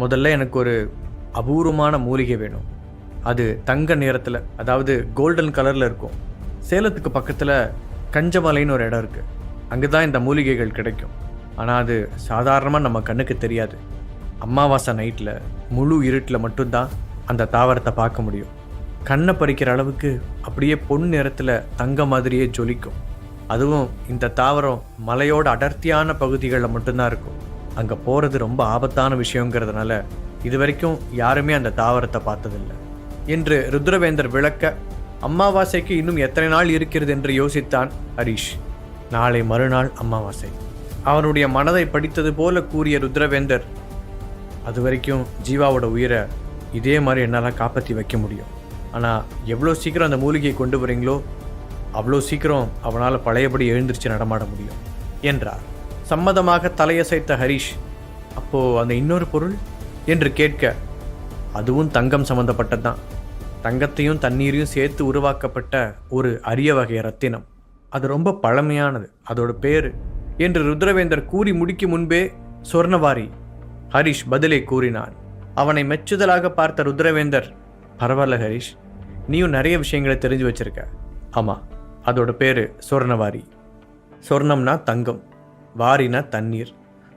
முதல்ல எனக்கு ஒரு அபூர்வமான மூலிகை வேணும். அது தங்க நிறத்தில் அதாவது கோல்டன் கலரில் இருக்கும். சேலத்துக்கு பக்கத்தில் கஞ்சமலைன்னு ஒரு இடம் இருக்குது அங்கே தான் இந்த மூலிகைகள் கிடைக்கும். ஆனால் அது சாதாரணமாக நம்ம கண்ணுக்கு தெரியாது. அமாவாசை நைட்டில் முழு இருட்டில் மட்டும்தான் அந்த தாவரத்தை பார்க்க முடியும். கண்ணை பறிக்கிற அளவுக்கு அப்படியே பொன் நிறத்தில் தங்க மாதிரியே ஜொலிக்கும். அதுவும் இந்த தாவரம் மலையோட அடர்த்தியான பகுதிகளில் மட்டும்தான் இருக்கும். அங்கே போகிறது ரொம்ப ஆபத்தான விஷயங்கிறதுனால இது வரைக்கும் யாருமே அந்த தாவரத்தை பார்த்ததில்லை. என்று ருத்ரவேந்தர் விளக்க அமாவாசைக்கு இன்னும் எத்தனை நாள் இருக்கிறது என்று யோசித்தான் ஹரிஷ். நாளை மறுநாள் அமாவாசை அவனுடைய மனதை படித்தது போல கூறிய ருத்ரவேந்தர் அது வரைக்கும் ஜீவாவோட உயிரை இதே மாதிரி என்னால் காப்பாற்றி வைக்க முடியும். ஆனால் எவ்வளோ சீக்கிரம் அந்த மூலிகையை கொண்டு வரீங்களோ அவ்வளோ சீக்கிரம் அவனால் பழையபடி எழுந்திருச்சு நடமாட முடியும் என்றார். சம்மதமாக தலையசைத்த ஹரிஷ் அப்போ அந்த இன்னொரு பொருள்? என்று கேட்க அதுவும் தங்கம் சம்பந்தப்பட்டதுதான். தங்கத்தையும் தண்ணீரையும் சேர்த்து உருவாக்கப்பட்ட ஒரு அரிய வகை ரத்தினம். அது ரொம்ப பழமையானது அதோட பேரு என்று ருத்ரவேந்தர் கூறி முடிக்கும் முன்பே சொர்ணவாரி ஹரிஷ் பதிலை கூறினான் அவனை மெச்சுதலாக பார்த்த ருத்ரவேந்தர் பரவாயில்ல ஹரிஷ் நீயும் நிறைய விஷயங்களை தெரிஞ்சு வச்சிருக்க. ஆமாம் அதோட பேர் சொர்ணவாரி. சொர்ணம்னா தங்கம். வாரினா தண்ணீர்.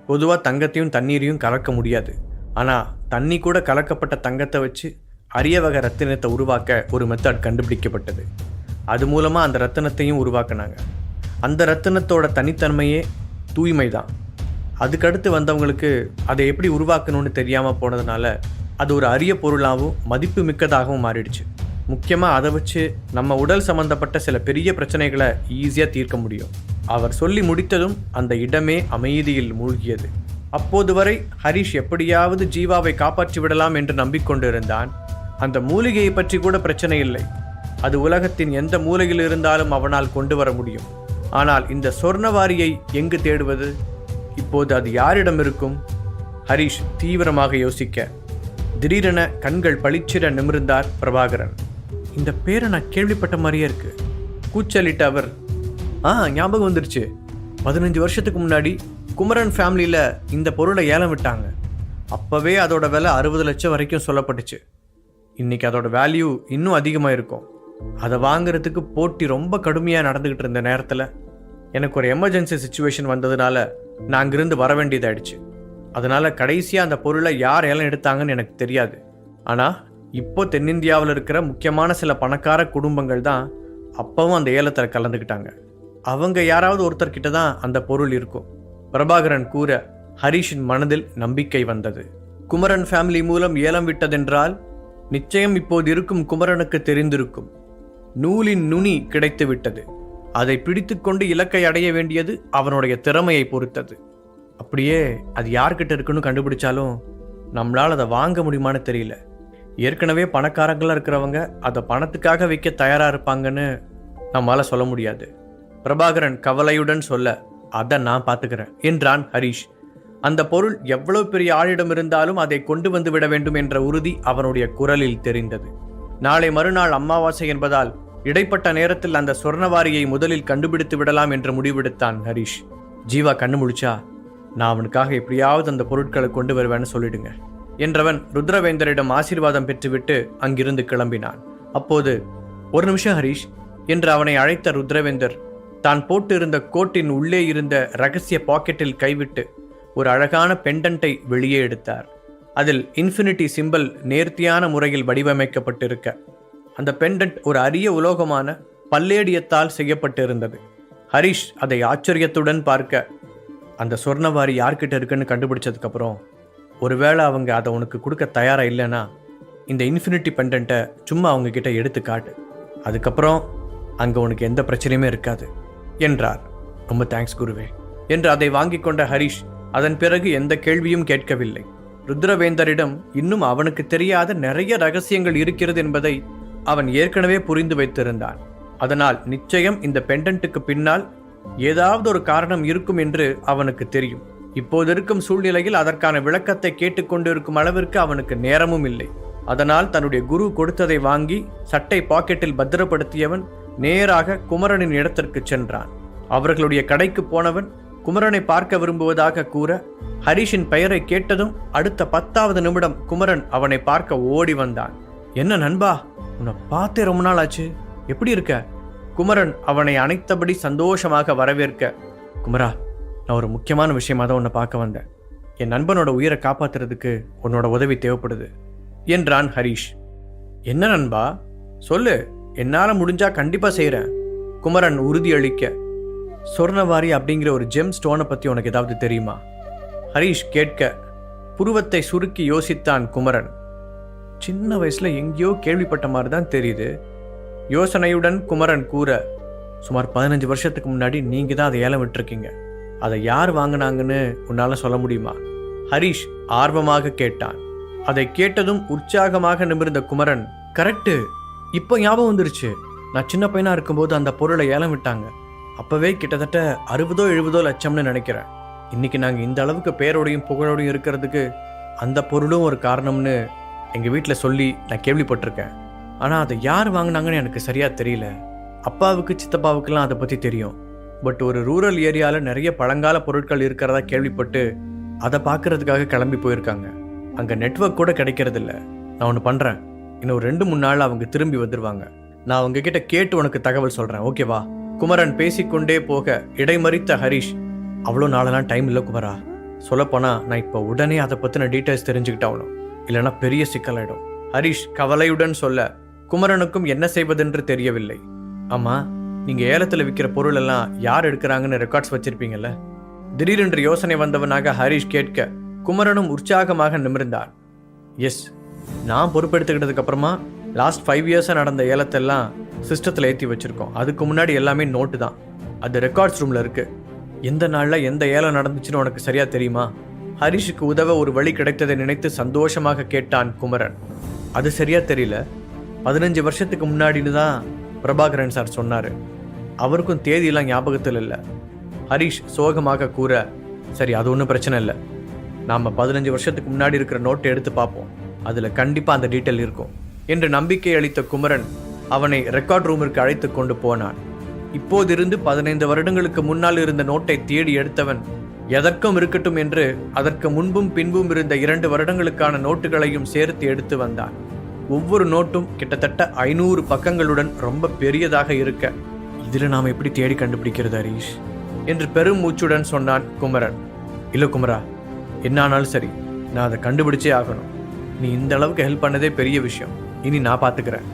பொதுவாக தங்கத்தையும் தண்ணீரையும் கலக்க முடியாது. ஆனால் தண்ணி கூட கலக்கப்பட்ட தங்கத்தை வச்சு அரிய வகை ரத்தினத்தை உருவாக்க ஒரு மெத்தட் கண்டுபிடிக்கப்பட்டது. அது மூலமாக அந்த ரத்தினத்தையும் உருவாக்குனாங்க. அந்த ரத்தினத்தோட தனித்தன்மையே தூய்மை தான் அதுக்கடுத்து வந்தவங்களுக்கு அதை எப்படி உருவாக்கணும்னு தெரியாமல் போனதுனால அது ஒரு அரிய பொருளாகவும் மதிப்பு மிக்கதாகவும் மாறிடுச்சு. முக்கியமாக அதை வச்சு நம்ம உடல் சம்மந்தப்பட்ட சில பெரிய பிரச்சனைகளை ஈஸியாக தீர்க்க முடியும். அவர் சொல்லி முடித்ததும் அந்த இடமே அமைதியில் மூழ்கியது. அப்போது வரை ஹரிஷ் எப்படியாவது ஜீவாவை காப்பாற்றி விடலாம் என்று நம்பிக்கொண்டிருந்தான். அந்த மூலிகையை பற்றி கூட பிரச்சனை இல்லை. அது உலகத்தின் எந்த மூலையில் இருந்தாலும் அவனால் கொண்டு வர முடியும். ஆனால் இந்த சொர்ணவாரியை எங்கு தேடுவது? இப்போது அது யாரிடம் இருக்கும்? ஹரிஷ் தீவிரமாக யோசிக்க. திடீரென கண்கள் பளிச்சிட நிமிர்ந்தார் பிரபாகரன். இந்த பேரை நான் கேள்விப்பட்ட மாதிரியே இருக்கு. கூச்சலிட்ட அவர் ஆ ஞாபகம் வந்துருச்சு. பதினஞ்சு வருஷத்துக்கு முன்னாடி குமரன் ஃபேமிலியில் இந்த பொருளை ஏலம் விட்டாங்க. அப்போவே அதோட விலை அறுபது லட்சம் வரைக்கும் சொல்லப்பட்டுச்சு. இன்றைக்கி அதோட வேல்யூ இன்னும் அதிகமாக இருக்கும் அதை வாங்குறதுக்கு போட்டி ரொம்ப கடுமையாக நடந்துக்கிட்டு இருந்த நேரத்தில் எனக்கு ஒரு எமர்ஜென்சி சுச்சுவேஷன் வந்ததுனால நான் அங்கிருந்து வர வேண்டியதாயிடுச்சு. அதனால் கடைசியாக அந்த பொருளை யார் ஏலம் எடுத்தாங்கன்னு எனக்கு தெரியாது. ஆனால் இப்போ தென்னிந்தியாவில் இருக்கிற முக்கியமான சில பணக்கார குடும்பங்கள் தான் அப்பவும் அந்த ஏலத்தில் கலந்துக்கிட்டாங்க. அவங்க யாராவது ஒருத்தர்கிட்ட தான் அந்த பொருள் இருக்கும். பிரபாகரன் கூற ஹரிஷின் மனதில் நம்பிக்கை வந்தது. குமரன் ஃபேமிலி மூலம் ஏலம் விட்டதென்றால் நிச்சயம் இப்போது இருக்கும் குமரனுக்கு தெரிந்திருக்கும். நூலின் நுனி கிடைத்து விட்டது. அதை பிடித்துக்கொண்டு இலக்கை அடைய வேண்டியது அவனுடைய திறமையை பொறுத்தது. அப்படியே அது யார்கிட்ட இருக்குன்னு கண்டுபிடிச்சாலும் நம்மளால் அதை வாங்க முடியுமான்னு தெரியல. ஏற்கனவே பணக்காரங்களாக இருக்கிறவங்க அதை பணத்துக்காக விற்க தயாராக இருப்பாங்கன்னு நம்மளால் சொல்ல முடியாது. பிரபாகரன் கவலையுடன் சொல்ல அதை நான் பார்த்துக்கிறேன் என்றான் ஹரிஷ். அந்த பொருள் எவ்வளவு பெரிய ஆளிடம் இருந்தாலும் அதை கொண்டு வந்து விட வேண்டும் என்ற உறுதி அவனுடைய குரலில் தெரிந்தது. நாளை மறுநாள் அமாவாசை என்பதால் இடைப்பட்ட நேரத்தில் அந்த சொர்ணவாரியை முதலில் கண்டுபிடித்து விடலாம் என்று முடிவெடுத்தான் ஹரிஷ். ஜீவா கண்ணு முழிச்சா? நான் அவனுக்காக எப்படியாவது அந்த பொருட்களை கொண்டு வருவேன்னு சொல்லிடுங்க. என்றவன் ருத்ரவேந்தரிடம் ஆசீர்வாதம் பெற்றுவிட்டு அங்கிருந்து கிளம்பினான். அப்போது ஒரு நிமிஷம் ஹரிஷ் என்று அவனை அழைத்த ருத்ரவேந்தர் தான் போட்டிருந்த கோட்டின் உள்ளே இருந்த ரகசிய பாக்கெட்டில் கைவிட்டு ஒரு அழகான பெண்டன்ட்டை வெளியே எடுத்தார். அதில் இன்ஃபினிட்டி சிம்பல் நேர்த்தியான முறையில் வடிவமைக்கப்பட்டிருக்க அந்த பெண்டன்ட் ஒரு அரிய உலோகமான பல்லேடியத்தால் செய்யப்பட்டிருந்தது. ஹரிஷ் அதை ஆச்சரியத்துடன் பார்க்க அந்த சொர்ணவாரி யார்கிட்ட இருக்குன்னு கண்டுபிடிச்சதுக்கப்புறம் ஒருவேளை அவங்க அதை உனக்கு கொடுக்க தயாராக இல்லைன்னா இந்த இன்ஃபினிட்டி பெண்டன்ட்டை சும்மா அவங்க கிட்ட எடுத்து காட்டு. அதுக்கப்புறம் அங்கே உனக்கு எந்த பிரச்சனையுமே இருக்காது என்றார். ரொம்ப தேங்க்ஸ் குருவே என்று அதை வாங்கி கொண்ட ஹரிஷ் அதன் பிறகு எந்த கேள்வியும் கேட்கவில்லை. ருத்ரவேந்தரிடம் இன்னும் அவனுக்கு தெரியாத நிறைய ரகசியங்கள் இருக்கிறது என்பதை அவன் ஏற்கனவே புரிந்து வைத்திருந்தான். அதனால் நிச்சயம் இந்த பெண்டன்ட்டுக்கு பின்னால் ஏதாவது ஒரு காரணம் இருக்கும் என்று அவனுக்கு தெரியும். இப்போது இருக்கும் சூழ்நிலையில் அதற்கான விளக்கத்தை கேட்டுக்கொண்டிருக்கும் அளவிற்கு அவனுக்கு நேரமும் இல்லை. அதனால் தன்னுடைய குரு கொடுத்ததை வாங்கி சட்டை பாக்கெட்டில் பத்திரப்படுத்தியவன் நேராக குமரனின் இடத்திற்கு சென்றான். அவர்களுடைய கடைக்கு போனவன் குமரனை பார்க்க விரும்புவதாக கூற ஹரிஷின் பெயரை கேட்டதும் அடுத்த பத்தாவது நிமிடம் குமரன் அவனை பார்க்க ஓடி வந்தான். என்ன நண்பா உன்னை பார்த்தே ரொம்ப நாள் ஆச்சு எப்படி இருக்க? குமரன் அவனை அணைத்தபடி சந்தோஷமாக வரவேற்க குமரா நான் ஒரு முக்கியமான விஷயமா தான் உன்னை பார்க்க வந்தேன். என் நண்பனோட உயிரை காப்பாத்துறதுக்கு உன்னோட உதவி தேவைப்படுது என்றான் ஹரிஷ். என்ன நண்பா? சொல்லு என்னால் முடிஞ்சா கண்டிப்பாக செய்கிறேன் குமரன் உறுதியளிக்க சொர்ணவாரி அப்படிங்கிற ஒரு ஜெம் ஸ்டோனை பற்றி உனக்கு ஏதாவது தெரியுமா? ஹரிஷ் கேட்க புருவத்தை சுருக்கி யோசித்தான் குமரன். சின்ன வயசில் எங்கேயோ கேள்விப்பட்ட மாதிரி தான் தெரியுது. யோசனையுடன் குமரன் கூற சுமார் பதினஞ்சு வருஷத்துக்கு முன்னாடி நீங்கள் தான் அதை ஏலம் விட்டுருக்கீங்க. அதை யார் வாங்கினாங்கன்னு உன்னால் சொல்ல முடியுமா? ஹரிஷ் ஆர்வமாக கேட்டான். அதை கேட்டதும் உற்சாகமாக நிமிர்ந்த குமரன் கரெக்டு இப்போ ஞாபகம் வந்துருச்சு. நான் சின்ன பையனாக இருக்கும்போது அந்த பொருளை ஏலம் விட்டாங்க. அப்போவே கிட்டத்தட்ட அறுபதோ எழுபதோ லட்சம்னு நினைக்கிறேன். இன்னைக்கு நாங்கள் இந்த அளவுக்கு பேரோடையும் புகழோடையும் இருக்கிறதுக்கு அந்த பொருளும் ஒரு காரணம்னு எங்கள் வீட்டில் சொல்லி நான் கேள்விப்பட்டிருக்கேன். ஆனால் அதை யார் வாங்கினாங்கன்னு எனக்கு சரியாக தெரியல. அப்பாவுக்கு சித்தப்பாவுக்கெல்லாம் அதை பற்றி தெரியும். பட் ஒரு ரூரல் ஏரியாவில் நிறைய பழங்கால பொருட்கள் இருக்கிறதா கேள்விப்பட்டு அதை பார்க்கறதுக்காக கிளம்பி போயிருக்காங்க. அங்கே நெட்வொர்க் கூட கிடைக்கிறதில்ல. நான் ஒன்று பண்ணுறேன் இன்னும் ரெண்டு மூணு நாள் அவங்க திரும்பி வந்துடுவாங்க நான் அவங்க கிட்ட கேட்டு உனக்கு தகவல் சொல்கிறேன் ஓகேவா குமரன் பேசிக்கொண்டே போக இடைமறித்த ஹரிஷ் அவ்வளோ நாளெல்லாம் டைம் இல்லை குமரா. சொல்லப்போனா நான் இப்போ உடனே அதை பற்றின டீட்டெயில்ஸ் தெரிஞ்சுக்கிட்டாகணும் இல்லைன்னா பெரிய சிக்கலாயிடும். ஹரிஷ் கவலையுடன் சொல்ல குமரனுக்கும் என்ன செய்வதென்று தெரியவில்லை. ஆமாம் நீங்கள் ஏலத்தில் விற்கிற பொருள் எல்லாம் யார் எடுக்கிறாங்கன்னு ரெக்கார்ட்ஸ் வச்சிருப்பீங்கல்ல? திடீரென்று யோசனை வந்தவனாக ஹரிஷ் கேட்க குமரனும் உற்சாகமாக நிமிர்ந்தான் எஸ் நான் பொறுப்பெடுத்துக்கிட்டதுக்கு அப்புறமா லாஸ்ட் ஃபைவ் இயர்ஸாக நடந்த ஏலத்தெல்லாம் சிஸ்டத்தில் ஏற்றி வச்சுருக்கோம். அதுக்கு முன்னாடி எல்லாமே நோட்டு தான். அது ரெக்கார்ட்ஸ் ரூமில் இருக்குது எந்த நாளில் எந்த ஏலம் நடந்துச்சுன்னு உனக்கு சரியாக தெரியுமா? ஹரிஷுக்கு உதவ ஒரு வழி கிடைத்ததை நினைத்து சந்தோஷமாக கேட்டான் குமரன். அது சரியாக தெரியல. பதினஞ்சு வருஷத்துக்கு முன்னாடின்னு தான் பிரபாகரன் சார் சொன்னார். அவருக்கும் தேதியெல்லாம் ஞாபகத்தில் இல்லை ஹரிஷ் சோகமாக கூற சரி அது ஒன்றும் பிரச்சனை இல்லை. நாம் பதினஞ்சு வருஷத்துக்கு முன்னாடி இருக்கிற நோட்டை எடுத்து பார்ப்போம். அதில் கண்டிப்பாக அந்த டீட்டெயில் இருக்கும். என்று நம்பிக்கை அளித்த குமரன் அவனை ரெக்கார்ட் ரூமிற்கு அழைத்து கொண்டு போனான். இப்போதிருந்து பதினைந்து வருடங்களுக்கு முன்னால் இருந்த நோட்டை தேடி எடுத்தவன் எதற்கும் இருக்கட்டும் என்று அதற்கு முன்பும் பின்பும் இருந்த இரண்டு வருடங்களுக்கான நோட்டுகளையும் சேர்த்து எடுத்து வந்தான். ஒவ்வொரு நோட்டும் கிட்டத்தட்ட ஐநூறு பக்கங்களுடன் ரொம்ப பெரியதாக இருக்க இதில் நாம் எப்படி தேடி கண்டுபிடிக்கிறது ஹரீஷ்? என்று பெரும் மூச்சுடன் சொன்னான் குமரன். இல்ல குமரா என்ன ஆனாலும் சரி நான் அதை கண்டுபிடிச்சே ஆகணும். நீ இந்த அளவுக்கு ஹெல்ப் பண்ணதே பெரிய விஷயம். இனி நான் பார்த்துக்கிறேன்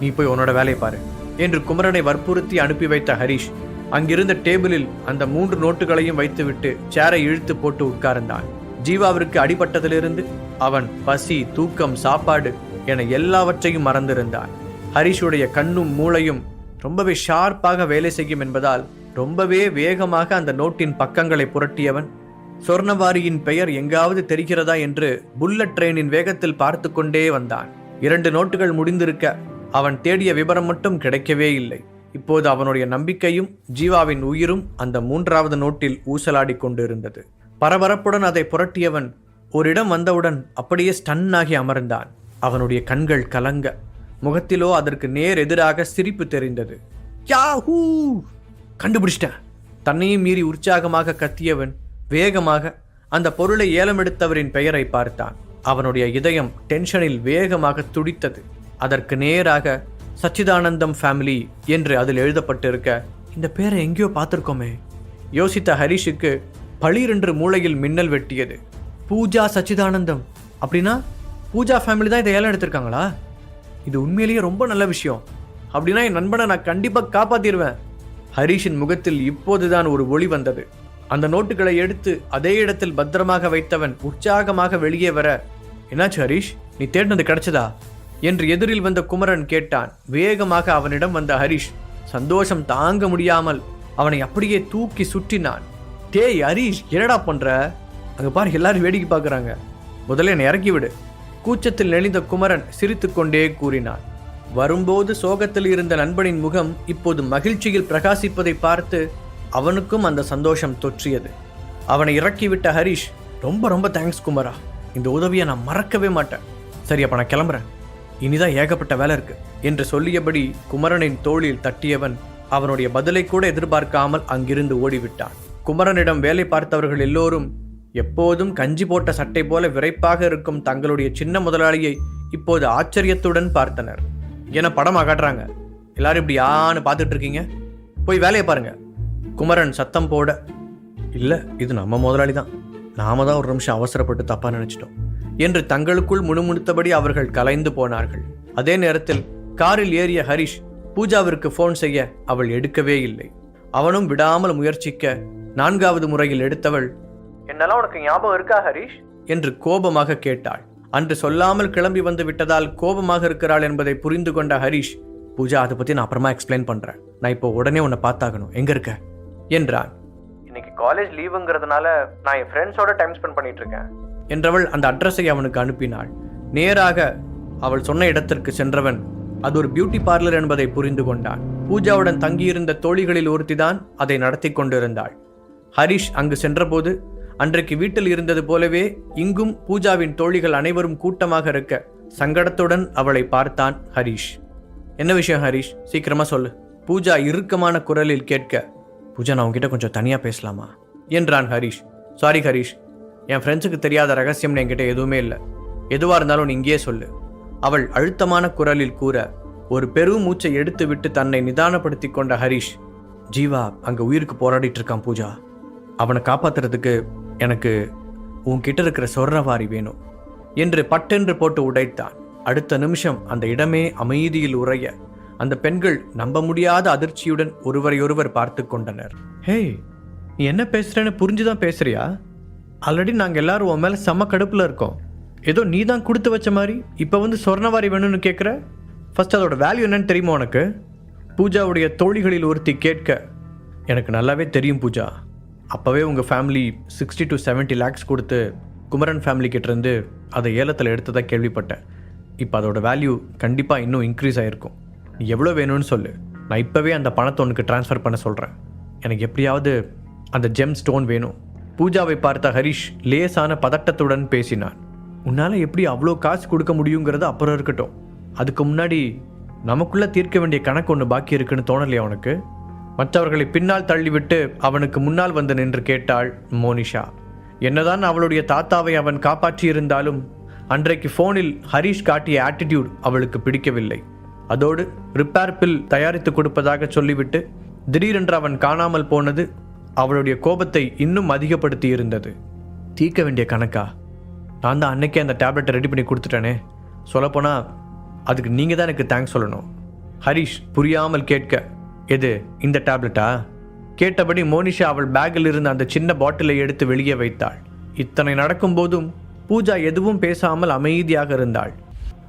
நீ போய் உன்னோட வேலையை பாரு என்று குமரனை வற்புறுத்தி அனுப்பி வைத்த ஹரிஷ் அங்கிருந்த டேபிளில் அந்த மூன்று நோட்டுகளையும் வைத்துவிட்டு சேரை இழுத்து போட்டு உட்கார்ந்தான். ஜீவாவிற்கு அடிபட்டதிலிருந்து அவன் பசி தூக்கம் சாப்பாடு என எல்லாவற்றையும் மறந்திருந்தான். ஹரிஷுடைய கண்ணும் மூளையும் ரொம்பவே ஷார்ப்பாக வேலை செய்யும் என்பதால் ரொம்பவே வேகமாக அந்த நோட்டின் பக்கங்களை புரட்டியவன். சொர்ணவாரியின் பெயர் எங்காவது தெரிகிறதா என்று புல்லட் ட்ரெயினின் வேகத்தில் பார்த்து கொண்டே வந்தான். இரண்டு நோட்டுகள் முடிந்திருக்க அவன் தேடிய விவரம் மட்டும் கிடைக்கவே இல்லை. இப்போது அவனுடைய நம்பிக்கையும் ஜீவாவின் உயிரும் அந்த மூன்றாவது நோட்டில் ஊசலாடி கொண்டிருந்தது. பரபரப்புடன் அதை புரட்டியவன் ஒரு இடம் வந்தவுடன் அப்படியே ஸ்டன் ஆகி அமர்ந்தான். அவனுடைய கண்கள் கலங்க. முகத்திலோ அதற்கு நேர் எதிராக சிரிப்பு தெரிந்தது. யாஹூ! கண்டுபிடிச்சிட்டேன். தன்னையும் மீறி உற்சாகமாக கத்தியவன் வேகமாக அந்த பொருளை ஏலம் எடுத்தவரின் பெயரை பார்த்தான். அவனுடைய இதயம் டென்ஷனில் வேகமாக துடித்தது. அதற்கு நேராக சச்சிதானந்தம் ஃபேமிலி என்று அதில் எழுதப்பட்டிருக்க இந்த பேரை எங்கேயோ பார்த்துருக்கோமே. யோசித்த ஹரிஷுக்கு பளிரென்று மூளையில் மின்னல் வெட்டியது. பூஜா சச்சிதானந்தம். அப்படின்னா பூஜா ஃபேமிலி தான் இதை ஏலம் எடுத்திருக்காங்களா? இது உண்மையிலேயே ரொம்ப நல்ல விஷயம். அப்படின்னா என் நண்பனை நான் கண்டிப்பாக காப்பாத்திடுவேன் ஹரிஷின் முகத்தில் இப்போதுதான் ஒரு ஒளி வந்தது. அந்த நோட்டுகளை எடுத்து அதே இடத்தில் பத்திரமாக வைத்தவன் உற்சாகமாக வெளியே வர என்னாச்சு ஹரிஷ்? நீ தேடினது கிடைச்சதா? என்று எதிரில் வந்த குமரன் கேட்டான். வேகமாக அவனிடம் வந்த ஹரிஷ் சந்தோஷம் தாங்க முடியாமல் அவனை அப்படியே தூக்கி சுற்றினான். டேய் ஹரிஷ் என்னடா பண்ற? அங்கே பாரு எல்லாரும் வேடிக்கை பார்க்குறாங்க. முதல்ல என்னை இறக்கி விடு. கூச்சத்தில் நெளிந்த குமரன் சிரித்துக்கொண்டே கூறினான் வரும்போது சோகத்தில் இருந்த நண்பனின் முகம் இப்போது மகிழ்ச்சியில் பிரகாசிப்பதை பார்த்து அவனுக்கும் அந்த சந்தோஷம் தொற்றியது. அவனை இறக்கிவிட்ட ஹரிஷ் ரொம்ப ரொம்ப தேங்க்ஸ் குமரா. இந்த உதவியை நான் மறக்கவே மாட்டேன். சரி அப்ப நான் கிளம்புறேன். இனிதான் ஏகப்பட்ட வேலை இருக்கு என்று சொல்லியபடி குமரனின் தோளில் தட்டியவன் அவனுடைய பதிலை கூட எதிர்பார்க்காமல் அங்கிருந்து ஓடிவிட்டான். குமரனிடம் வேலை பார்த்தவர்கள் எல்லோரும் எப்போதும் கஞ்சி போட்ட சட்டை போல விரைப்பாக இருக்கும் தங்களுடைய சின்ன முதலாளியை இப்போது ஆச்சரியத்துடன் பார்த்தனர். என படமா காட்டுறாங்க? எல்லாரும் இப்படி யான்னு பார்த்துட்டு இருக்கீங்க? போய் வேலையை பாருங்க. குமரன் சத்தம் போட இல்லை இது நம்ம முதலாளி தான் நாம தான் ஒரு நிமிஷம் அவசரப்பட்டு தப்பா நினைச்சிட்டோம். என்று தங்களுக்குள் முணுமுணுத்தபடி அவர்கள் கலைந்து போனார்கள். அதே நேரத்தில் காரில் ஏறிய ஹரிஷ் பூஜாவிற்கு ஃபோன் செய்ய அவள் எடுக்கவே இல்லை. அவனும் விடாமல் முயற்சிக்க நான்காவது முறையில் எடுத்தவள் என்னெல்லாம் உனக்கு ஞாபகம் இருக்கா ஹரிஷ்? என்று கோபமாக கேட்டாள். அன்று சொல்லாமல் கிளம்பி வந்து விட்டதால் கோபமாக இருக்கிறாள் என்பதை புரிந்து கொண்ட ஹரிஷ் பூஜா அதை பத்தி நான் அப்புறமா எக்ஸ்பிளைன் பண்றேன். நான் இப்போ உடனே உன்னை பார்த்தாகணும். எங்க இருக்க? என்றான். இன்னைக்கு காலேஜ் லீவுங்கிறதுனால நான் என் ஃப்ரெண்ட்ஸோட டைம் ஸ்பெண்ட் பண்ணிட்டு இருக்கேன். என்றவள் அந்த அட்ரஸை அவனுக்கு அனுப்பினாள். நேராக அவள் சொன்ன இடத்திற்கு சென்றவன் அது ஒரு பியூட்டி பார்லர் என்பதை புரிந்து கொண்டான். பூஜாவுடன் தங்கியிருந்த தோழிகளில் ஒருத்திதான் அதை நடத்தி கொண்டிருந்தாள். ஹரிஷ் அங்கு சென்றபோது அன்றைக்கு வீட்டில் இருந்தது போலவே இங்கும் பூஜாவின் தோழிகள் அனைவரும் கூட்டமாக இருக்க சங்கடத்துடன் அவளை பார்த்தான் ஹரிஷ். என்ன விஷயம் ஹரிஷ்? சீக்கிரமா சொல்லு. பூஜா இறுக்கமான குரலில் கேட்க பூஜா நான் உங்ககிட்ட கொஞ்சம் தனியா பேசலாமா? என்றான் ஹரிஷ். சாரி ஹரிஷ். என் ஃப்ரெண்ட்ஸுக்கு தெரியாத ரகசியம்னு என்கிட்ட எதுவுமே இல்லை. எதுவாக இருந்தாலும் நீ இங்கேயே சொல்லு. அவள் அழுத்தமான குரலில் கூற ஒரு பெரும் மூச்சை எடுத்து விட்டு தன்னை நிதானப்படுத்தி கொண்ட ஹரிஷ் ஜீவா அங்கே உயிருக்கு போராடிட்டு இருக்கான் பூஜா. அவனை காப்பாத்துறதுக்கு எனக்கு உன்கிட்ட இருக்கிற சொர்ணவாரி வேணும் என்று பட்டென்று போட்டு உடைத்தான். அடுத்த நிமிஷம் அந்த இடமே அமைதியில் உறைய அந்த பெண்கள் நம்ப முடியாத அதிர்ச்சியுடன் ஒருவரையொருவர் பார்த்து கொண்டனர். ஹே நீ என்ன பேசுறேன்னு புரிஞ்சுதான் பேசுறியா? ஆல்ரெடி நாங்கள் எல்லாரும் உன் மேலே செம்ம கடுப்பில் இருக்கோம். ஏதோ நீ தான் கொடுத்து வச்ச மாதிரி இப்போ வந்து சொர்ணவாரி வேணும்னு கேட்குற ஃபர்ஸ்ட் அதோட வேல்யூ என்னன்னு தெரியுமா உனக்கு? பூஜாவுடைய தோழிகளில் ஒருத்தி கேட்க எனக்கு நல்லாவே தெரியும் பூஜா. அப்போவே உங்கள் ஃபேமிலி சிக்ஸ்டி டு 70 லேக்ஸ் கொடுத்து குமரன் ஃபேமிலி கிட்டேருந்து அதை ஏலத்தில் எடுத்ததாக கேள்விப்பட்டேன். இப்போ அதோட வேல்யூ கண்டிப்பாக இன்னும் இன்க்ரீஸ் ஆகிருக்கும் நீ எவ்வளோ வேணும்னு சொல்லு. நான் இப்போவே அந்த பணத்தை உனக்கு ட்ரான்ஸ்ஃபர் பண்ண சொல்கிறேன் எனக்கு எப்படியாவது அந்த ஜெம் ஸ்டோன் வேணும். பூஜாவை பார்த்த ஹரிஷ் லேசான பதட்டத்துடன் பேசினான். உன்னால் எப்படி அவ்வளோ காசு கொடுக்க முடியுங்கிறது அப்புறம் இருக்கட்டும். அதுக்கு முன்னாடி நமக்குள்ளே தீர்க்க வேண்டிய கணக்கு ஒன்று பாக்கி இருக்குன்னு தோணலையா உனக்கு? மற்றவர்களை பின்னால் தள்ளிவிட்டு அவனுக்கு முன்னால் வந்து நின்று கேட்டாள் மோனிஷா. என்னதான் அவளுடைய தாத்தாவை அவன் காப்பாற்றியிருந்தாலும் அன்றைக்கு ஃபோனில் ஹரிஷ் காட்டிய ஆட்டிடியூட் அவளுக்கு பிடிக்கவில்லை. அதோடு ரிப்பேர் பில் தயாரித்து கொடுப்பதாக சொல்லிவிட்டு திடீரென்று அவன் காணாமல் போனது அவளுடைய கோபத்தை இன்னும் அதிகப்படுத்தி இருந்தது தீர்க்க வேண்டிய கணக்கா? நான் தான் அன்னைக்கே அந்த டேப்லெட்டை ரெடி பண்ணி கொடுத்துட்டேனே. சொல்லப்போனால் அதுக்கு நீங்கள் தான் எனக்கு தேங்க்ஸ் சொல்லணும். ஹரிஷ் புரியாமல் கேட்க எது இந்த டேப்லெட்டா? கேட்டபடி மோனிஷா அவள் பேக்கில் இருந்த அந்த சின்ன பாட்டிலை எடுத்து வெளியே வைத்தாள். இத்தனை நடக்கும்போதும் பூஜா எதுவும் பேசாமல் அமைதியாக இருந்தாள்.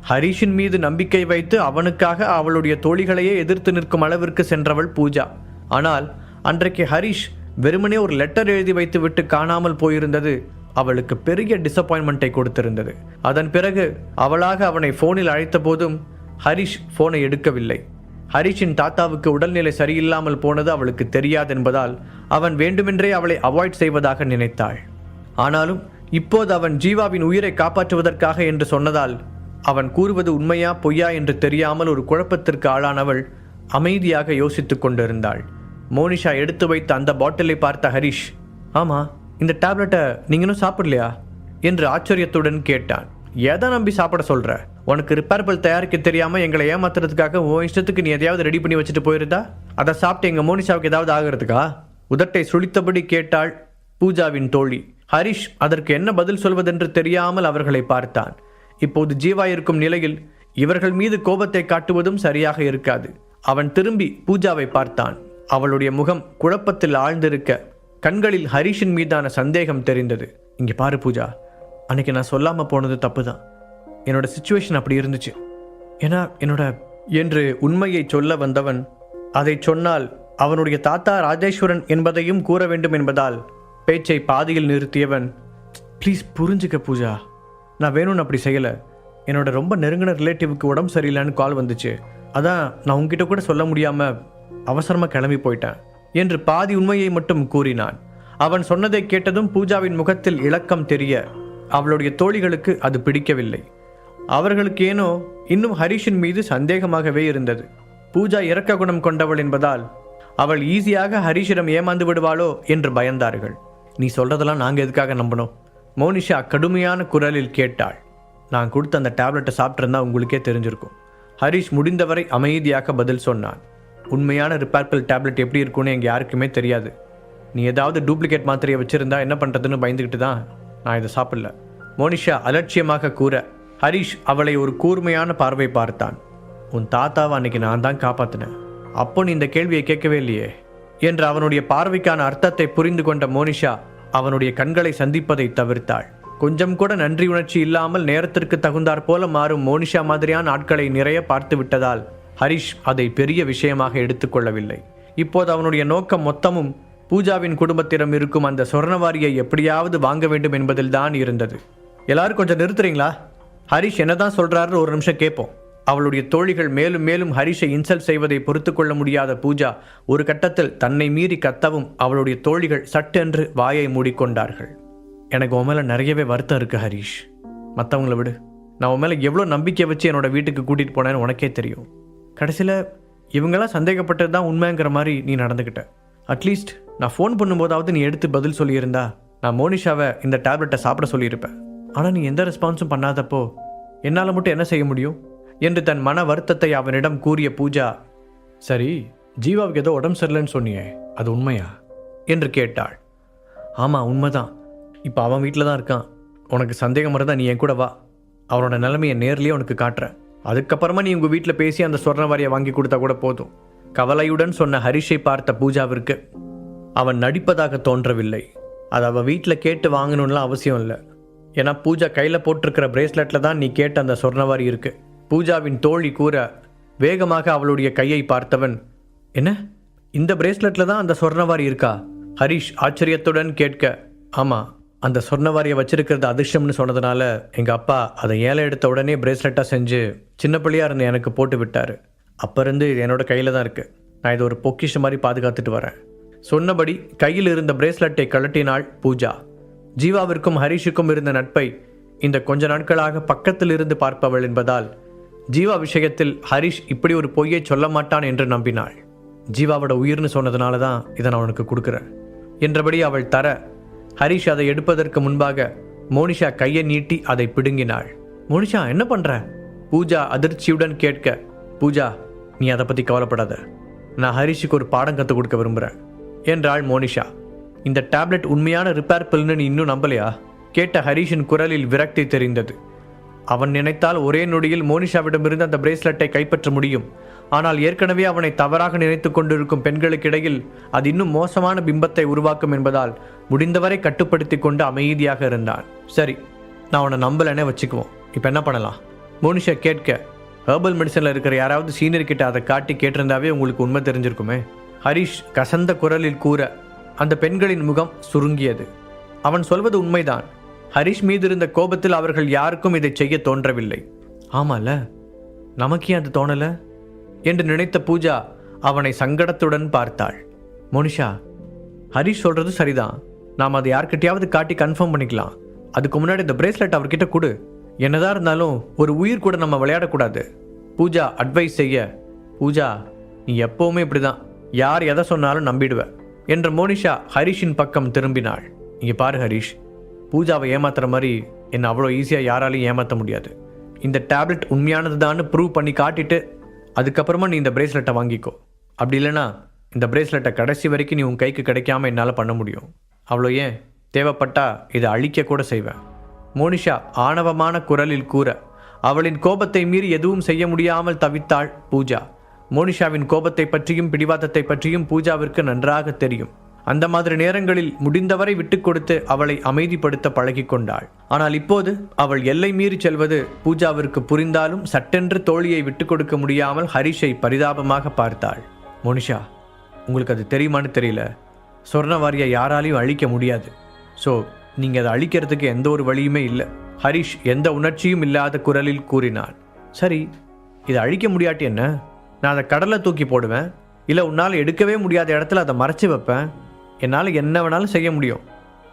ஹரிஷின் மீது நம்பிக்கை வைத்து அவனுக்காக அவளுடைய தோழிகளையே எதிர்த்து நிற்கும் அளவிற்கு சென்றவள் பூஜா. ஆனால் அன்றைக்கு ஹரிஷ் வெறுமனே ஒரு லெட்டர் எழுதி வைத்துவிட்டு காணாமல் போயிருந்தது அவளுக்கு பெரிய டிசப்பாயின்மெண்ட்டை கொடுத்திருந்தது. அதன் பிறகு அவளாக அவனை ஃபோனில் அழைத்த போதும் ஹரிஷ் ஃபோனை எடுக்கவில்லை. ஹரிஷின் தாத்தாவுக்கு உடல்நிலை சரியில்லாமல் போனது அவளுக்கு தெரியாதென்பதால் அவன் வேண்டுமென்றே அவளை அவாய்ட் செய்வதாக நினைத்தாள். ஆனாலும் இப்போது அவன் ஜீவாவின் உயிரை காப்பாற்றுவதற்காக என்று சொன்னதால் அவன் கூறுவது உண்மையா பொய்யா என்று தெரியாமல் ஒரு குழப்பத்திற்கு ஆளானவள் அமைதியாக யோசித்துக் கொண்டிருந்தாள். மோனிஷா எடுத்து வைத்த அந்த பாட்டிலை பார்த்த ஹரிஷ் ஆமா இந்த டேப்லெட்டை நீங்களும் சாப்பிடலையா? என்று ஆச்சரியத்துடன் கேட்டான். எதை நம்பி சாப்பிட சொல்கிற உனக்கு ரிப்பேர்பிள் தயாரிக்க தெரியாமல் எங்களை ஏமாத்துறதுக்காக உன் இஷ்டத்துக்கு நீ எதையாவது ரெடி பண்ணி வச்சுட்டு போயிருந்தா? அதை சாப்பிட்டு எங்கள் மோனிஷாவுக்கு ஏதாவது ஆகிறதுக்கா? உதட்டை சுழித்தபடி கேட்டாள் பூஜாவின் தோழி. ஹரிஷ் அதற்கு என்ன பதில் சொல்வதென்று தெரியாமல் அவர்களை பார்த்தான். இப்போது ஜீவா இருக்கும் நிலையில் இவர்கள் மீது கோபத்தை காட்டுவதும் சரியாக இருக்காது. அவன் திரும்பி பூஜாவை பார்த்தான். அவளுடைய முகம் குழப்பத்தில் ஆழ்ந்திருக்க கண்களில் ஹரிஷின் மீதான சந்தேகம் தெரிந்தது. இங்கே பாரு பூஜா. அன்றைக்கி நான் சொல்லாமல் போனது தப்பு தான் என்னோட சுச்சுவேஷன் அப்படி இருந்துச்சு. ஏன்னா என்னோட என்று உண்மையை சொல்ல வந்தவன் அதை சொன்னால் அவனுடைய தாத்தா ராஜேஸ்வரன் என்பதையும் கூற வேண்டும் என்பதால் பேச்சை பாதியில் நிறுத்தியவன் ப்ளீஸ் புரிஞ்சுக்க பூஜா நான் வேணும்னு அப்படி செய்யலை. என்னோட ரொம்ப நெருங்கின ரிலேட்டிவுக்கு உடம்பு சரியில்லைன்னு கால் வந்துச்சு. அதான் நான் உங்ககிட்ட கூட சொல்ல முடியாமல் அவசரமாக கிளம்பி போயிட்டேன் என்று பாதி உண்மையை மட்டும் கூறினான். அவன் சொன்னதை கேட்டதும் பூஜாவின் முகத்தில் இலக்கம் தெரிய அவளுடைய தோழிகளுக்கு அது பிடிக்கவில்லை. அவர்களுக்கு ஏனோ இன்னும் ஹரிஷின் மீது சந்தேகமாகவே இருந்தது. பூஜா இரக்க குணம் கொண்டவள் என்பதால் அவள் ஈஸியாக ஹரிஷிடம் ஏமாந்து விடுவாளோ என்று பயந்தார்கள். நீ சொல்றதெல்லாம் நாங்கள் எதுக்காக நம்பணும் மோனிஷா கடுமையான குரலில் கேட்டாள். நான் கொடுத்த அந்த டேப்லெட்டை சாப்பிட்ருந்தா உங்களுக்கே தெரிஞ்சிருக்கும். ஹரிஷ் முடிந்தவரை அமைதியாக பதில் சொன்னான். உண்மையான ரிப்பேர்பிள் டேப்லெட் எப்படி இருக்கும்னு எங்கள் யாருக்குமே தெரியாது. நீ ஏதாவது டூப்ளிகேட் மாத்திரையை வச்சுருந்தா என்ன பண்ணுறதுன்னு பயந்துக்கிட்டு தான் நான் இதை சாப்பிடல. மோனிஷா அலட்சியமாக கூற ஹரிஷ் அவளை ஒரு கூர்மையான பார்வை பார்த்தான். உன் தாத்தாவை அன்னைக்கு நான் தான் காப்பாத்தினேன். அப்போ நீ இந்த கேள்வியை கேட்கவே இல்லையே? என்று அவனுடைய பார்வைக்கான அர்த்தத்தை புரிந்து கொண்ட மோனிஷா அவனுடைய கண்களை சந்திப்பதை தவிர்த்தாள். கொஞ்சம் கூட நன்றி உணர்ச்சி இல்லாமல் நேரத்திற்கு தகுந்தாற் போல மாறும் மோனிஷா மாதிரியான ஆட்களை நிறைய பார்த்து விட்டதால் ஹரிஷ் அதை பெரிய விஷயமாக எடுத்துக்கொள்ளவில்லை இப்போது அவனுடைய நோக்கம் மொத்தமும் பூஜாவின் குடும்பத்திடம் இருக்கும் அந்த சொர்ணவாரியை எப்படியாவது வாங்க வேண்டும் என்பதில் தான் இருந்தது. எல்லாரும் கொஞ்சம் நிறுத்துறீங்களா? ஹரிஷ் என்னதான் சொல்றாருன்னு ஒரு நிமிஷம் கேட்போம் அவளுடைய தோழிகள் மேலும் மேலும் ஹரிஷை இன்சல்ட் செய்வதை பொறுத்து கொள்ள முடியாத பூஜா ஒரு கட்டத்தில் தன்னை மீறி கத்தவும் அவளுடைய தோழிகள் சட்டென்று வாயை மூடிக்கொண்டார்கள். எனக்கு உன் மேலே நிறையவே வருத்தம் இருக்குது ஹரிஷ். மற்றவங்கள விடு. நான் உன் மேலே எவ்வளோ நம்பிக்கை வச்சு என்னோட வீட்டுக்கு கூட்டிகிட்டு போனேன்னு உனக்கே தெரியும். கடைசியில் இவங்கெல்லாம் சந்தேகப்பட்டது தான் உண்மைங்கிற மாதிரி நீ நடந்துக்கிட்ட அட்லீஸ்ட் நான் ஃபோன் பண்ணும்போதாவது நீ எடுத்து பதில் சொல்லியிருந்தா நான் மோனிஷாவை இந்த டேப்லெட்டை சாப்பிட சொல்லியிருப்பேன். ஆனால் நீ எந்த ரெஸ்பான்ஸும் பண்ணாதப்போ என்னால் மட்டும் என்ன செய்ய முடியும்? என்று தன் மன வருத்தத்தை அவனிடம் கூறிய பூஜா சரி ஜீவாவுக்கு ஏதோ உடம்பு சரியில்லைன்னு சொன்னியே அது உண்மையா? என்று கேட்டாள். ஆமாம் உண்மைதான். இப்போ அவன் வீட்டில் தான் இருக்கான். உனக்கு சந்தேகம் இருந்தால் நீ என் கூட வா. அவனோட நிலைமையை நேர்லேயே உனக்கு காட்டுறேன். அதுக்கப்புறமா நீ உங்கள் வீட்டில் பேசி அந்த சொர்ணவாரியை வாங்கி கொடுத்தா கூட போதும். கவலையுடன் சொன்ன ஹரிஷை பார்த்த பூஜாவிற்கு அவன் நடிப்பதாக தோன்றவில்லை. அது அவள் வீட்டில் கேட்டு வாங்கணும்லாம் அவசியம் இல்லை. ஏன்னா பூஜா கையில் போட்டிருக்கிற பிரேஸ்லெட்டில் தான் நீ கேட்ட அந்த சொர்ணவாரி இருக்கு. பூஜாவின் தோழி கூற வேகமாக அவளுடைய கையை பார்த்தவன் என்ன? இந்த பிரேஸ்லெட்டில் தான் அந்த சொர்ணவாரி இருக்கா? ஹரிஷ் ஆச்சரியத்துடன் கேட்க ஆமாம் அந்த சொர்ணவாரியை வச்சிருக்கிறது அதிர்ஷ்டம்னு சொன்னதுனால எங்கள் அப்பா அதை ஏழை எடுத்த உடனே பிரேஸ்லெட்டாக செஞ்சு சின்ன பிள்ளையாக இருந்த எனக்கு போட்டு விட்டார். அப்போ இருந்து இது என்னோட கையில் தான் இருக்குது நான் இது ஒரு பொக்கிஷம் மாதிரி பாதுகாத்துட்டு வரேன். சொன்னபடி கையில் இருந்த பிரேஸ்லெட்டை கழட்டினாள் பூஜா. ஜீவாவிற்கும் ஹரிஷுக்கும் இருந்த நட்பை இந்த கொஞ்ச நாட்களாக பக்கத்தில் இருந்து பார்ப்பவள் என்பதால் ஜீவா விஷயத்தில் ஹரிஷ் இப்படி ஒரு பொய்யை சொல்ல மாட்டான் என்று நம்பினாள். ஜீவாவோட உயிர்னு சொன்னதுனால தான் இதை நான் உனக்கு கொடுக்குறேன். என்றபடி அவள் தர ஹரிஷ் அதை எடுப்பதற்கு முன்பாக மோனிஷா கையை நீட்டி அதை பிடுங்கினாள். மோனிஷா என்ன பண்ணுற பூஜா அதிர்ச்சியுடன் கேட்க பூஜா நீ அதை பற்றி கவலைப்படாத. நான் ஹரிஷுக்கு ஒரு பாடம் கற்றுக் கொடுக்க விரும்புகிறேன் என்றாள் மோனிஷா. இந்த டேப்லெட் உண்மையான ரிப்பேர் பில்னு நீ இன்னும் நம்பலையா? கேட்ட ஹரிஷின் குரலில் விரக்தி தெரிந்தது. அவன் நினைத்தால் ஒரே நொடியில் மோனிஷாவிடமிருந்து அந்த பிரேஸ்லெட்டை கைப்பற்ற முடியும். ஆனால் ஏற்கனவே அவனை தவறாக நினைத்து கொண்டிருக்கும் பெண்களுக்கிடையில் அது இன்னும் மோசமான பிம்பத்தை உருவாக்கும் என்பதால் முடிந்தவரை கட்டுப்படுத்தி கொண்டு அமைதியாக இருந்தான். சரி நான் உன்னை நம்பலனே வச்சுக்குவோம். இப்போ என்ன பண்ணலாம்? மோனிஷா கேட்க ஹெர்பல் மெடிசனில் இருக்கிற யாராவது சீனியர் கிட்ட அதை காட்டி கேட்டிருந்தாவே உங்களுக்கு உண்மை தெரிஞ்சிருக்குமே. ஹரிஷ் கசந்த குரலில் கூற அந்த பெண்களின் முகம் சுருங்கியது. அவன் சொல்வது உண்மைதான். ஹரிஷ் மீது இருந்த கோபத்தில் அவர்கள் யாருக்கும் இதை செய்ய தோன்றவில்லை. ஆமால? நமக்கு ஏன் அது தோணல? என்று நினைத்த பூஜா அவனை சங்கடத்துடன் பார்த்தாள். மோனிஷா ஹரிஷ் சொல்றது சரிதான். நாம் அதை யார்கிட்டயாவது காட்டி கன்ஃபார்ம் பண்ணிக்கலாம். அதுக்கு முன்னாடி இந்த பிரேஸ்லெட் அவர்கிட்ட கொடு. என்னதான் இருந்தாலும் ஒரு உயிர் கூட நம்ம விளையாடக்கூடாது. பூஜா அட்வைஸ் செய்ய பூஜா நீ எப்போவுமே இப்படி தான் யார் எதை சொன்னாலும் நம்பிடுவேன் என்ற மோனிஷா ஹரிஷின் பக்கம் திரும்பினாள். இங்கே பாரு ஹரிஷ் பூஜாவை ஏமாத்துற மாதிரி என்னை அவ்வளோ ஈஸியாக யாராலையும் ஏமாற்ற முடியாது. இந்த டேப்லெட் உண்மையானது ப்ரூவ் பண்ணி காட்டிட்டு அதுக்கப்புறமா நீ இந்த பிரேஸ்லெட்டை வாங்கிக்கோ. அப்படி இல்லைன்னா இந்த பிரேஸ்லெட்டை கடைசி வரைக்கும் நீ உன் கைக்கு கிடைக்காம என்னால் பண்ண முடியும். அவ்வளோ ஏன்? தேவைப்பட்டால் இதை அழிக்க கூட செய்வேன். மோனிஷா ஆணவமான குரலில் கூற அவளின் கோபத்தை மீறி எதுவும் செய்ய முடியாமல் தவித்தாள் பூஜா. மோனிஷாவின் கோபத்தை பற்றியும் பிடிவாதத்தை பற்றியும் பூஜாவிற்கு நன்றாக தெரியும். அந்த மாதிரி நேரங்களில் முடிந்தவரை விட்டுக்கொடுத்து அவளை அமைதிப்படுத்த பழகி கொண்டாள். ஆனால் இப்போது அவள் எல்லை மீறி செல்வது பூஜாவிற்கு புரிந்தாலும் சட்டென்று தோழியை விட்டு கொடுக்க முடியாமல் ஹரிஷை பரிதாபமாக பார்த்தாள். மோனிஷா உங்களுக்கு அது தெரியுமான்னு தெரியல. சொர்ணவாரியை யாராலையும் அழிக்க முடியாது. ஸோ நீங்கள் அதை அழிக்கிறதுக்கு எந்த ஒரு வழியுமே இல்லை. ஹரிஷ் எந்த உணர்ச்சியும் இல்லாத குரலில் கூறினான். சரி இதை அழிக்க முடியாட்டி என்ன? நான் அதை கடலை தூக்கி போடுவேன். இல்லை உன்னால் எடுக்கவே முடியாத இடத்துல அதை மறைச்சு வைப்பேன். என்னால் என்ன வேணாலும் செய்ய முடியும்.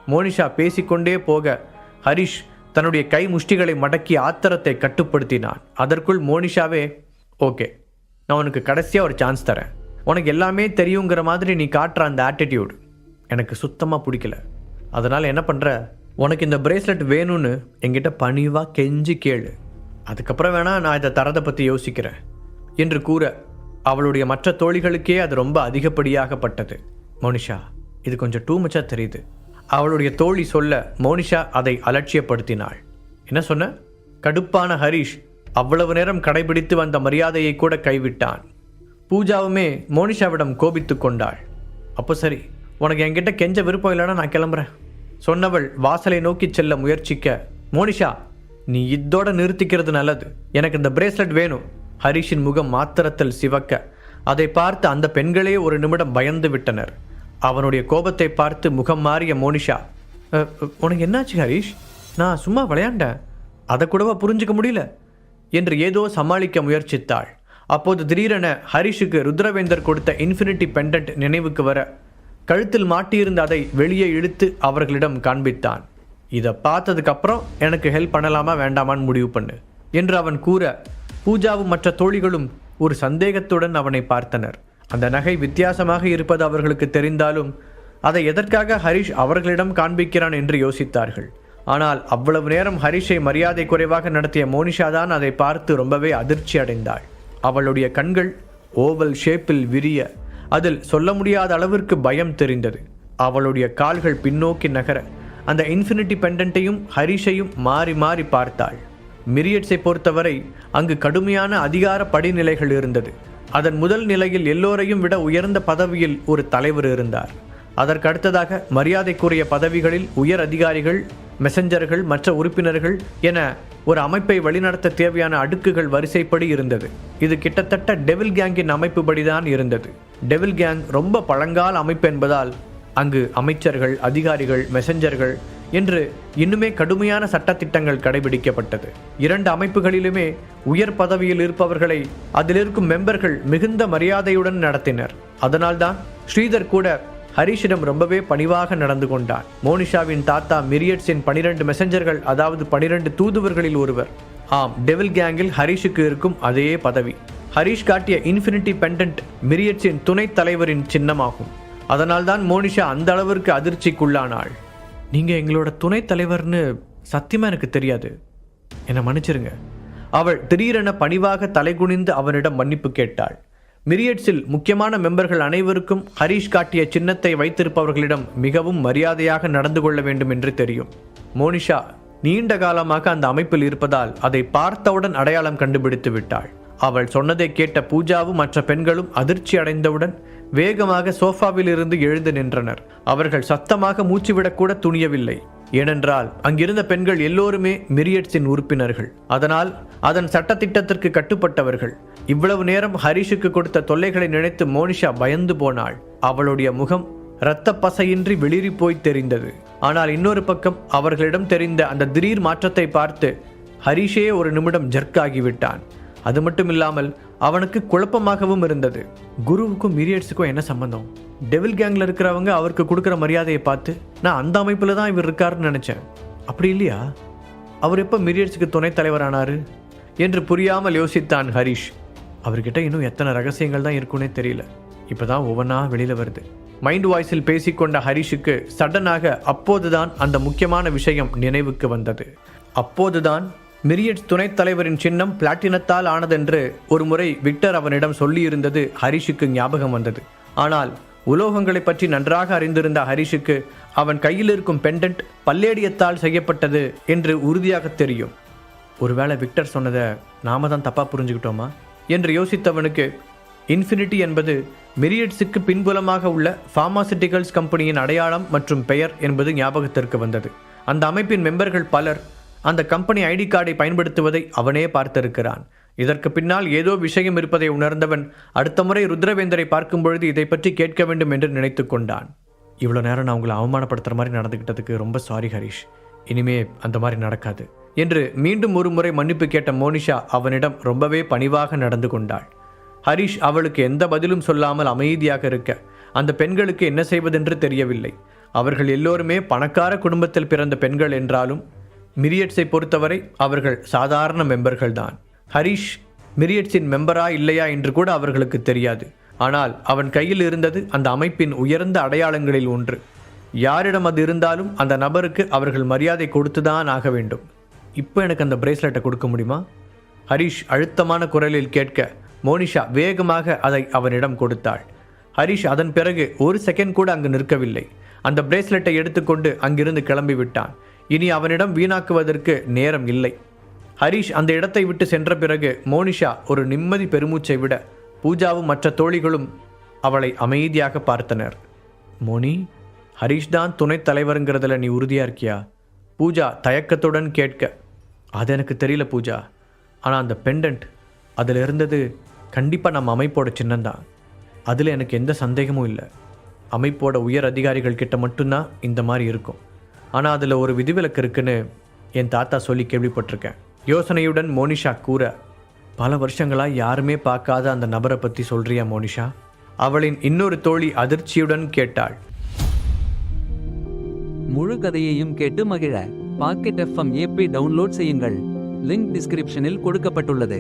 மோனிஷா பேசிக்கொண்டே போக ஹரிஷ் தன்னுடைய கை முஷ்டிகளை மடக்கி ஆத்திரத்தை கட்டுப்படுத்தினான். அதற்குள் மோனிஷாவே ஓகே நான் உனக்கு கடைசியாக ஒரு சான்ஸ் தரேன். உனக்கு எல்லாமே தெரியுங்கிற மாதிரி நீ காட்டுற அந்த ஆட்டிடியூட் எனக்கு சுத்தமாக பிடிக்கல. அதனால் என்ன பண்ணுற உனக்கு இந்த பிரேஸ்லெட் வேணும்னு என்கிட்ட பணிவாக கெஞ்சி கேளு. அதுக்கப்புறம் வேணா நான் இதை தரதை பற்றி யோசிக்கிறேன். என்று கூற அவளுடைய மற்ற தோழிகளுக்கே அது ரொம்ப அதிகப்படியாகப்பட்டது. மோனிஷா இது கொஞ்சம் டூ மச்சாக தெரியுது. அவளுடைய தோழி சொல்ல மோனிஷா அதை அலட்சியப்படுத்தினாள். என்ன சொன்ன? கடுப்பான ஹரிஷ் அவ்வளவு நேரம் கடைபிடித்து வந்த மரியாதையை கூட கைவிட்டான். பூஜாவுமே மோனிஷாவிடம் கோபித்து கொண்டாள். அப்போ சரி உனக்கு என்கிட்ட கெஞ்ச விருப்பம் இல்லைன்னா நான் கிளம்புறேன். சொன்னவள் வாசலை நோக்கி செல்ல முயற்சிக்க மோனிஷா நீ இதோட நிறுத்திக்கிறது நல்லது. எனக்கு இந்த பிரேஸ்லெட் வேணும். ஹரிஷின் முகம் மாத்திரத்தில் சிவக்க. அதை பார்த்து அந்த பெண்களே ஒரு நிமிடம் பயந்து விட்டனர். அவனுடைய கோபத்தை பார்த்து முகம் மாறிய மோனிஷா உனக்கு என்னாச்சு ஹரிஷ்? நான் சும்மா விளையாண்டேன். அதை கூடவா புரிஞ்சுக்க முடியல? என்று ஏதோ சமாளிக்க முயற்சித்தாள். அப்போது திடீரென ஹரிஷுக்கு ருத்ரவேந்தர் கொடுத்த இன்ஃபினிட்டி பெண்டன்ட் நினைவுக்கு வர கழுத்தில் மாட்டியிருந்த அதை வெளியே இழுத்து அவர்களிடம் காண்பித்தான். இதை பார்த்ததுக்கப்புறம் எனக்கு ஹெல்ப் பண்ணலாமா வேண்டாமான்னு முடிவு பண்ணு என்று அவன் கூற பூஜாவும் மற்ற தோழிகளும் ஒரு சந்தேகத்துடன் அவனை பார்த்தனர். அந்த நகை வித்தியாசமாக இருப்பது அவர்களுக்கு தெரிந்தாலும் அதை எதற்காக ஹரிஷ் அவர்களிடம் காண்பிக்கிறான் என்று யோசித்தார்கள். ஆனால் அவ்வளவு நேரம் ஹரிஷை மரியாதை குறைவாக நடத்திய மோனிஷா தான் அதை பார்த்து ரொம்பவே அதிர்ச்சி அடைந்தாள் அவளுடைய கண்கள் ஓவல் ஷேப்பில் விரிய அதில் சொல்ல முடியாத அளவிற்கு பயம் தெரிந்தது. அவளுடைய கால்கள் பின்னோக்கி நகர அந்த இன்ஃபினிட்டி பெண்டன்ட்டையும் ஹரிஷையும் மாறி மாறி பார்த்தாள். மிரியட்ஸை பொறுத்தவரை அங்கு கடுமையான அதிகார படிநிலைகள் இருந்தது. அதன் முதல் நிலையில் எல்லோரையும் விட உயர்ந்த பதவியில் ஒரு தலைவர் இருந்தார். அதற்கடுத்ததாக மரியாதைக்குரிய பதவிகளில் உயர் அதிகாரிகள் மெசஞ்சர்கள் மற்ற உறுப்பினர்கள் என ஒரு அமைப்பை வழிநடத்த தேவையான அடுக்குகள் வரிசைப்படி இருந்தது. இது கிட்டத்தட்ட டெவில் கேங்கின் அமைப்புபடிதான் இருந்தது. டெவில் கேங் ரொம்ப பழங்கால அமைப்பு என்பதால் அங்கு அமைச்சர்கள் அதிகாரிகள் மெசஞ்சர்கள் என்று இன்னுமே கடுமையான சட்டத்திட்டங்கள் கடைபிடிக்கப்பட்டது. இரண்டு அமைப்புகளிலுமே உயர் பதவியில் இருப்பவர்களை அதில் இருக்கும் மெம்பர்கள் மிகுந்த மரியாதையுடன் நடத்தினர். அதனால்தான் ஸ்ரீதர் கூட ஹரிஷிடம் ரொம்பவே பணிவாக நடந்து கொண்டான் மோனிஷாவின் தாத்தா மிரியட்ஸின் பனிரெண்டு மெசஞ்சர்கள் அதாவது பனிரெண்டு தூதுவர்களில் ஒருவர். ஆம் டெவில் கேங்கில் ஹரிஷுக்கு இருக்கும் அதே பதவி. ஹரிஷ் காட்டிய இன்ஃபினிட்டி பெண்டன்ட் மிரியட்ஸின் துணைத் தலைவரின் சின்னமாகும். அதனால்தான் மோனிஷா அந்த அளவிற்கு அதிர்ச்சிக்குள்ளானாள். நீங்கள் எங்களோட துணைத் தலைவர்னு சத்தியமாக எனக்கு தெரியாது. என்னை மன்னிச்சிருங்க. அவள் திடீரென பணிவாக தலைகுனிந்து அவனிடம் மன்னிப்பு கேட்டாள். மிரியட்ஸில் முக்கியமான மெம்பர்கள் அனைவருக்கும் ஹரிஷ் காட்டிய சின்னத்தை வைத்திருப்பவர்களிடம் மிகவும் மரியாதையாக நடந்து கொள்ள வேண்டும் என்று தெரியும். மோனிஷா நீண்ட காலமாக அந்த அமைப்பில் இருப்பதால் அதை பார்த்தவுடன் அடையாளம் கண்டுபிடித்து விட்டாள். அவள் சொன்னதை கேட்ட பூஜாவும் மற்ற பெண்களும் அதிர்ச்சி அடைந்தவுடன் வேகமாக சோஃபாவிலிருந்து எழுந்து நின்றனர். அவர்கள் சத்தமாக மூச்சுவிடக்கூட துணியவில்லை. ஏனென்றால் அங்கிருந்த பெண்கள் எல்லோருமே மிரியட்ஸின் உறுப்பினர்கள். அதனால் அதன் சட்டத்திட்டத்திற்கு கட்டுப்பட்டவர்கள். இவ்வளவு நேரம் ஹரிஷுக்கு கொடுத்த தொல்லைகளை நினைத்து மோனிஷா பயந்து போனாள். அவளுடைய முகம் இரத்த பசையின்றி வெளிரி போய் தெரிந்தது. ஆனால் இன்னொரு பக்கம் அவர்களிடம் தெரிந்த அந்த திடீர் மாற்றத்தை பார்த்து ஹரிஷே ஒரு நிமிடம் ஜர்க் ஆகிவிட்டான் அது மட்டும் இல்லாமல் அவனுக்கு குழப்பமாகவும் இருந்தது. குருவுக்கும் மீரியட்ஸுக்கும் என்ன சம்பந்தம்? டெவில் கேங்கில் இருக்கிறவங்க அவருக்கு கொடுக்குற மரியாதையை பார்த்து நான் அந்த அமைப்பில் தான் இவர் இருக்காருன்னு நினச்சேன். அப்படி இல்லையா? அவர் எப்போ மீரியட்ஸுக்கு துணைத் தலைவரானாரு? என்று புரியாமல் யோசித்தான் ஹரிஷ். அவர்கிட்ட இன்னும் எத்தனை ரகசியங்கள் தான் இருக்குன்னே தெரியல. இப்போ தான் ஒவ்வொன்றா வெளியில் வருது. மைண்ட் வாய்ஸில் பேசிக்கொண்ட ஹரிஷுக்கு சடனாக அப்போதுதான் அந்த முக்கியமான விஷயம் நினைவுக்கு வந்தது. அப்போதுதான் மிரியட்ஸ் துணைத் தலைவரின் சின்னம் பிளாட்டினத்தால் ஆனதென்று ஒரு முறை விக்டர் அவனிடம் சொல்லியிருந்தது ஹரிஷுக்கு ஞாபகம் வந்தது. ஆனால் உலோகங்களை பற்றி நன்றாக அறிந்திருந்த ஹரிஷுக்கு அவன் கையில் இருக்கும் பெண்டன்ட் பல்லேடியத்தால் செய்யப்பட்டது என்று உறுதியாக தெரியும். ஒருவேளை விக்டர் சொன்னதை நாம தான் தப்பாக புரிஞ்சுக்கிட்டோமா? என்று யோசித்தவனுக்கு இன்ஃபினிட்டி என்பது மிரியட்ஸுக்கு பின்புலமாக உள்ள ஃபார்மாசிட்டிகல்ஸ் கம்பெனியின் அடையாளம் மற்றும் பெயர் என்பது ஞாபகத்திற்கு வந்தது. அந்த அமைப்பின் மெம்பர்கள் பலர் அந்த கம்பெனி ஐடி கார்டை பயன்படுத்துவதை அவனே பார்த்திருக்கிறான். இதற்கு பின்னால் ஏதோ விஷயம் இருப்பதை உணர்ந்தவன் அடுத்த முறை ருத்ரவேந்தரை பார்க்கும் பொழுது இதை பற்றி கேட்க வேண்டும் என்று நினைத்து கொண்டான். இவ்வளோ நேரம் நான் உங்களை அவமானப்படுத்துகிற மாதிரி நடந்துக்கிட்டதுக்கு ரொம்ப சாரி ஹரிஷ். இனிமே அந்த மாதிரி நடக்காது. என்று மீண்டும் ஒரு முறை மன்னிப்பு கேட்ட மோனிஷா அவனிடம் ரொம்பவே பணிவாக நடந்து கொண்டாள். ஹரிஷ் அவளுக்கு எந்த பதிலும் சொல்லாமல் அமைதியாக இருக்க அந்த பெண்களுக்கு என்ன செய்வதென்று தெரியவில்லை. அவர்கள் எல்லோருமே பணக்கார குடும்பத்தில் பிறந்த பெண்கள் என்றாலும் மிரியட்ஸை பொறுத்தவரை அவர்கள் சாதாரண மெம்பர்கள் தான் ஹரிஷ் மிரியட்ஸின் மெம்பரா இல்லையா என்று கூட அவர்களுக்கு தெரியாது. ஆனால் அவன் கையில் இருந்தது அந்த அமைப்பின் உயர்ந்த அடையாளங்களில் ஒன்று. யாரிடம் அது இருந்தாலும் அந்த நபருக்கு அவர்கள் மரியாதை கொடுத்துதான் ஆக வேண்டும். இப்போ எனக்கு அந்த பிரேஸ்லெட்டை கொடுக்க முடியுமா? ஹரிஷ் அழுத்தமான குரலில் கேட்க மோனிஷா வேகமாக அதை அவனிடம் கொடுத்தாள். ஹரிஷ் அதன் பிறகு ஒரு செகண்ட் கூட அங்கு நிற்கவில்லை. அந்த பிரேஸ்லெட்டை எடுத்துக்கொண்டு அங்கிருந்து கிளம்பி விட்டான் இனி அவனிடம் வீணாக்குவதற்கு நேரம் இல்லை. ஹரிஷ் அந்த இடத்தை விட்டு சென்ற பிறகு மோனிஷா ஒரு நிம்மதி பெருமூச்சை விட பூஜாவும் மற்ற தோழிகளும் அவளை அமைதியாக பார்த்தனர். மோனி ஹரீஷ் தான் துணைத் தலைவருங்கிறதுல நீ உறுதியாக இருக்கியா? பூஜா தயக்கத்துடன் கேட்க அது எனக்கு தெரியல பூஜா. ஆனால் அந்த பெண்டன்ட் அதில் இருந்தது கண்டிப்பாக நம்ம அமைப்போட சின்னந்தான் அதில் எனக்கு எந்த சந்தேகமும் இல்லை. அமைப்போட உயர் அதிகாரிகள் கிட்ட மட்டும்தான் இந்த மாதிரி இருக்கும். ஆனால் அதில் ஒரு விதிவிலக்கு இருக்குன்னு என் தாத்தா சொல்லி கேள்விப்பட்டிருக்கேன். யோசனையுடன் மோனிஷா கூற பல வருஷங்களாக யாருமே பார்க்காத அந்த நபரை பற்றி சொல்கிறியா மோனிஷா? அவளின் இன்னொரு தோழி அதிர்ச்சியுடன் கேட்டாள். முழு கதையையும் கேட்டு மகிழ. பாக்கெட் எஃப்எம் ஏபி டவுன்லோட் செய்யுங்கள். லிங்க் டிஸ்கிரிப்ஷனில் கொடுக்கப்பட்டுள்ளது.